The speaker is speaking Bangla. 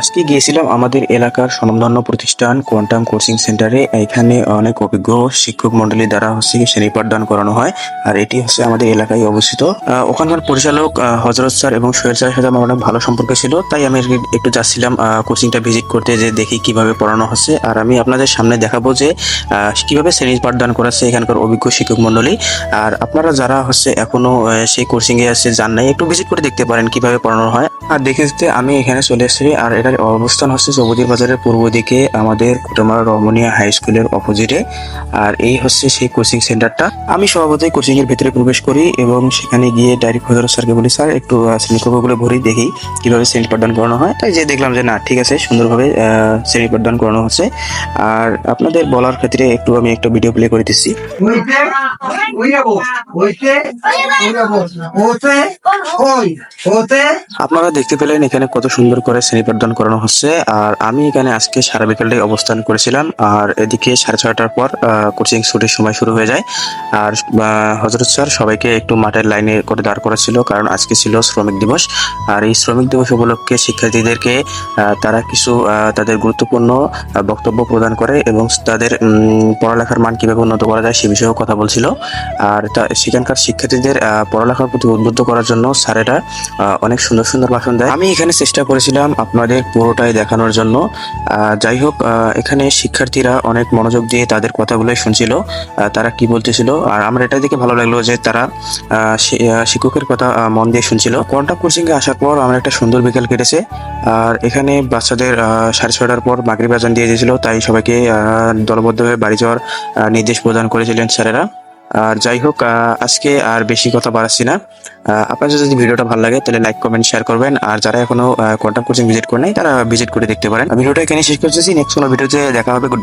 আজকে গিয়েছিলাম আমাদের এলাকার স্বনামধন্য প্রতিষ্ঠান কোয়ান্টাম কোচিং সেন্টারে। এখানে অনেক অভিজ্ঞ শিক্ষক মন্ডলী দ্বারা হচ্ছে শ্রেণি পাঠদান করানো হয়, আর এটি হচ্ছে আমাদের এলাকায় অবস্থিত। ওখানকার পরিচালক হজরত স্যার এবং সোহেল স্যারের সাথে আমার অনেক ভালো সম্পর্ক ছিল, তাই আমি একটু যাচ্ছিলাম কোচিংটা ভিজিট করতে যে দেখি কীভাবে পড়ানো হচ্ছে। আর আমি আপনাদের সামনে দেখাবো যে কীভাবে শ্রেণি পাঠদান করাচ্ছে এখানকার অভিজ্ঞ শিক্ষক মন্ডলী আর আপনারা যারা হচ্ছে এখনও সেই কোচিংয়ে আছে যান নাই, একটু ভিজিট করে দেখতে পারেন কীভাবে পড়ানো হয়। আর দেখে আমি এখানে চলে এসেছি, আর এটার অবস্থান হচ্ছে চৌবদির বাজারের পূর্ব দিকে আমাদের কুটমার রমণিয়া হাই স্কুলের অপোজিটে আর এই হচ্ছে সেই কোচিং সেন্টারটা আমি স্বভাবতই কোচিং এর ভিতরে প্রবেশ করি এবং সেখানে গিয়ে ডাইরেক্ট হজরত স্যারকে বলি স্যার একটু শ্রেণীকক্ষগুলো ভরি দেখি কীভাবে শ্রেণি পাঠদান করানো হয়? তাই যে দেখলাম যে না ঠিক আছে সুন্দরভাবে শ্রেণি পাঠদান করানো হচ্ছে। আর আপনাদের বলার ক্ষেত্রে একটু আমি একটা ভিডিও প্লে করে দিচ্ছি। আপনারা দেখতে পেলেন এখানে কত সুন্দর করে শ্রেণি পাঠদান করানো হচ্ছে। আর আমি এখানে আজকে সারা বিকালটাই অবস্থান করেছিলাম। আর এদিকে সাড়ে ছয়টার পর কোচিং ছুটির সময় শুরু হয়ে যায়। আর হজরত স্যার সবাইকে একটু মাঠের লাইনে করে দাঁড় করেছিল কারণ আজকে ছিল শ্রমিক দিবস। আর এই শ্রমিক দিবস উপলক্ষে শিক্ষার্থীদেরকে তারা কিছু তাদের গুরুত্বপূর্ণ বক্তব্য প্রদান করে এবং তাদের পড়ালেখার মান কীভাবে উন্নত করা যায় সে বিষয়েও কথা বলছিল। আর সেখানকার শিক্ষার্থীদের পড়ালেখার প্রতি উদ্বুদ্ধ করার জন্য স্যারেরা অনেক সুন্দর সুন্দর ভাষণ দেয়। আমি এখানে চেষ্টা করেছিলাম আপনাদের পুরোটাই দেখানোর জন্য। যাই হোক এখানে শিক্ষার্থীরা অনেক মনোযোগ দিয়ে তাদের কথাগুলো শুনছিল। তারা কি বলতেছিল? আর আমার এটা দেখে ভালো লাগল যে তারা শিক্ষকের কথা মন দিয়ে শুনছিল। কোয়ান্টাম কোচিং এ আসার পর আমার একটা সুন্দর বিকেল কেটেছে। আর এখানে বাচ্চাদের সাড়ে ছয়টার পর মাগরিব আজান দিয়ে দিয়েছিল। তাই সবাইকে দলবদ্ধভাবে বাড়ি যাওয়ার নির্দেশ প্রদান করেছিলেন স্যারেরা। আর যাই হোক আজকে আর বেশি কথা বাড়াচ্ছি না। আপনার যদি ভিডিওটা ভালো লাগে, তাহলে লাইক কমেন্ট শেয়ার করবেন। আর যারা এখনও কোয়ান্টাম কোচিং ভিজিট করে নাই, তারা ভিজিট করে দেখতে পারেন। ভিডিওটা এখানে শেষ করতেছি। নেক্সট কোনো ভিডিওতে দেখা হবে। গুড